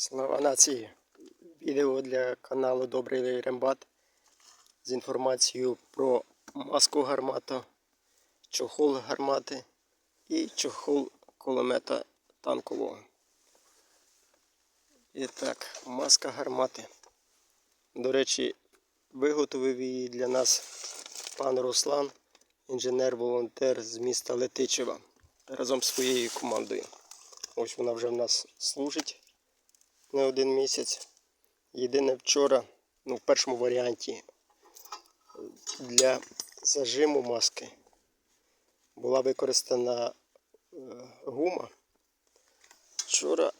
Слава нації! Відео для каналу Добрий Рембат з інформацією про маску гармата, чохол гармати і чохол кулемета танкового. І так, маска гармати. До речі, виготовив її для нас пан Руслан, інженер-волонтер з міста Летичева разом з своєю командою. Ось вона вже в нас служить не один місяць. Єдине вчора, ну в першому варіанті для зажиму маски була використана е, гума. Вчора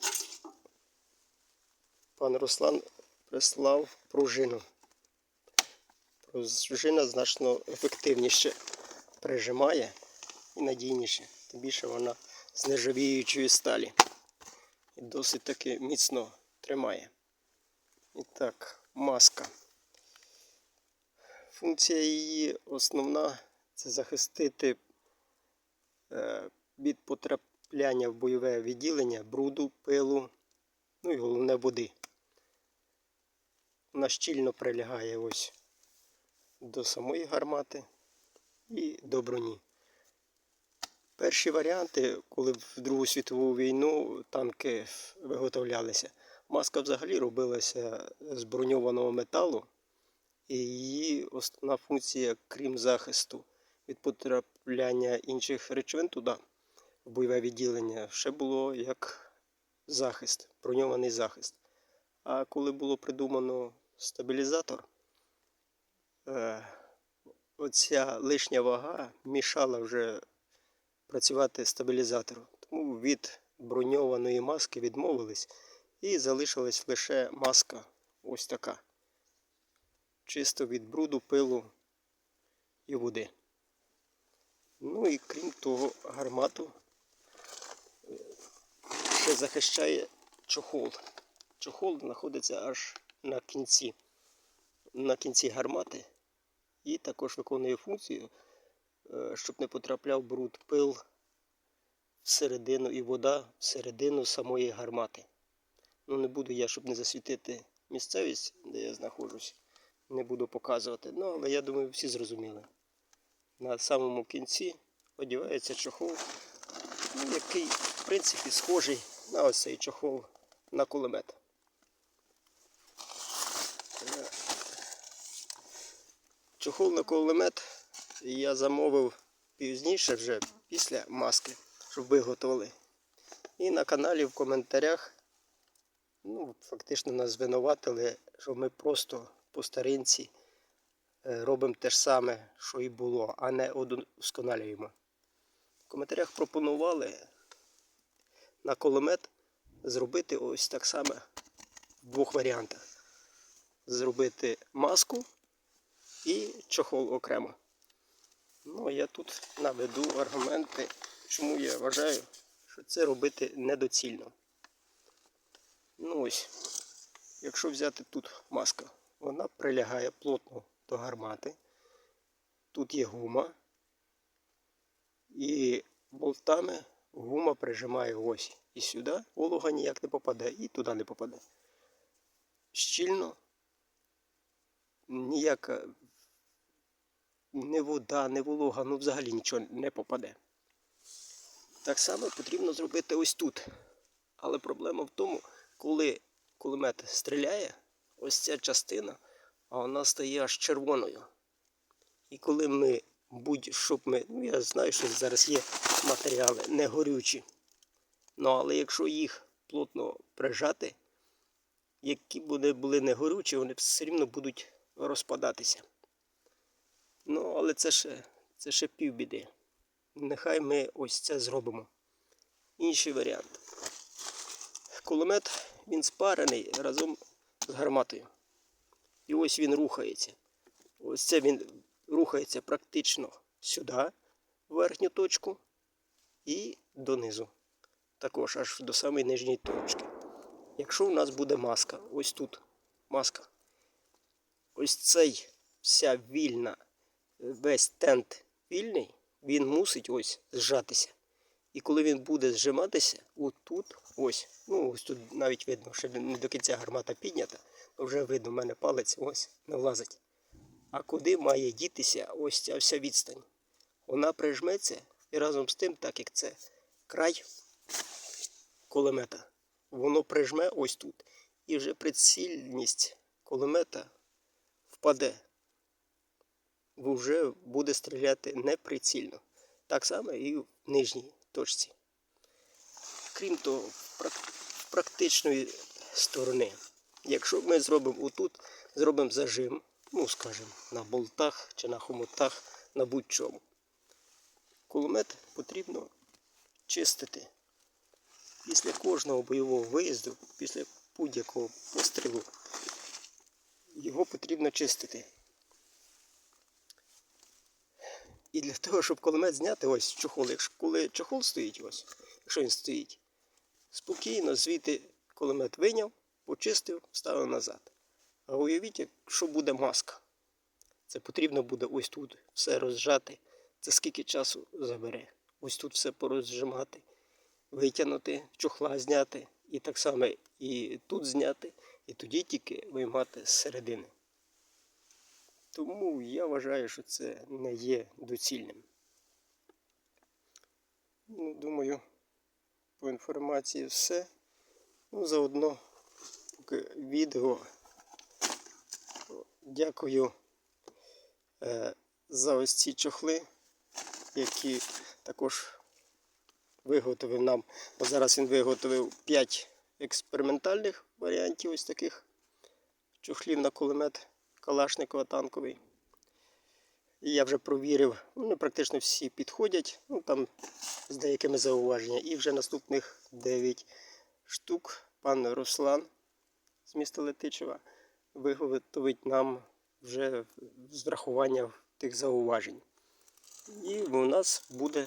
пан Руслан прислав пружину. Пружина значно ефективніше прижимає і надійніше. Тим більше вона з нержавіючої сталі і досить таки міцно тримає. І так, маска. Функція її основна це захистити е, від потрапляння в бойове відділення бруду, пилу, ну і головне води. Вона щільно прилягає ось до самої гармати і до броні. Перші варіанти, коли в Другу світову війну танки виготовлялися, маска взагалі робилася з броньованого металу, і її основна функція, крім захисту від потрапляння інших речовин туди, в бойове відділення, ще було як захист, броньований захист. А коли було придумано стабілізатор, е, оця лишня вага мішала вже працювати стабілізатору. Тому від броньованої маски відмовились і залишилась лише маска ось така. Чисто від бруду, пилу і води. Ну і крім того, гармату ще захищає чохол. Чохол знаходиться аж на кінці, на кінці гармати і також виконує функцію Е, щоб не потрапляв бруд, пил всередину і вода всередину самої гармати. Ну, не буду я, щоб не засвітити місцевість, де я знаходжусь, не буду показувати. Ну, але я думаю, всі зрозуміли. На самому кінці одягається чохол, ну, який, в принципі, схожий на ось цей чохол на кулемет. Чохол на кулемет я замовив пізніше вже після маски, щоб виготовили. І на каналі в коментарях ну, фактично нас звинуватили, що ми просто по старинці е, робимо те ж саме, що і було, а не удосконалюємо. В коментарях пропонували на кулемет зробити ось так само в двох варіантах. Зробити маску і чохол окремо. Ну, я тут наведу аргументи, чому я вважаю, що це робити недоцільно. Ну ось, якщо взяти тут маска, вона прилягає плотно до гармати. Тут є гума. І болтами гума прижимає ось і сюди, волога ніяк не попаде, і туди не попаде. Щільно ніяка не вода, не волога, ну взагалі нічого не попаде. Так само потрібно зробити ось тут. Але проблема в тому, коли кулемет стріляє, ось ця частина, а вона стає аж червоною. І коли ми будь-що ми, ну я знаю, що зараз є матеріали не горючі. Ну, але якщо їх плотно прижати, які вони були не горючі, вони все рівно будуть розпадатися. Ну, але це ще, це ще півбіди. Нехай ми ось це зробимо. Інший варіант. Кулемет він спарений разом з гарматою. І ось він рухається. Ось це він рухається практично сюди, в верхню точку, і донизу. Також аж до самої нижньої точки. Якщо у нас буде маска, ось тут маска, ось цей вся вільна весь тент вільний, він мусить ось зжатися. І коли він буде зжиматися, отут ось. Ну, ось тут навіть видно, що не до кінця гармата піднята, то вже видно, в мене палець ось не влазить. А куди має дітися ось ця вся відстань? Вона прижметься і разом з тим, так як це край кулемета, воно прижме ось тут. І вже прицільність кулемета впаде. Бо вже буде стріляти неприцільно. Так само і в нижній точці. Крім того, практичної сторони, якщо ми зробимо отут, зробимо зажим, ну скажімо, на болтах чи на хомутах, на будь-чому. Кулемет потрібно чистити. Після кожного бойового виїзду, після будь-якого пострілу, його потрібно чистити. І для того, щоб кулемет зняти ось чохол, якщо коли чохол стоїть ось, якщо він стоїть, спокійно звідти кулемет виняв, почистив, вставив назад. А уявіть, якщо буде маска. Це потрібно буде ось тут все розжати. Це скільки часу забере. Ось тут все порозжимати, витягнути, чохла зняти, і так само і тут зняти, і тоді тільки виймати з середини. Тому я вважаю, що це не є доцільним. Ну, думаю, по інформації все. Ну, заодно відео. Дякую е, за ось ці чохли, які також виготовив нам. Бо зараз він виготовив 5 експериментальних варіантів ось таких чохлів на кулемет Калашникова танковий. Я вже провірив, ну, вони практично всі підходять, ну там з деякими зауваженнями. І вже наступних 9 штук пан Руслан з міста Летичева виготовить нам вже з врахуванням тих зауважень. І у нас буде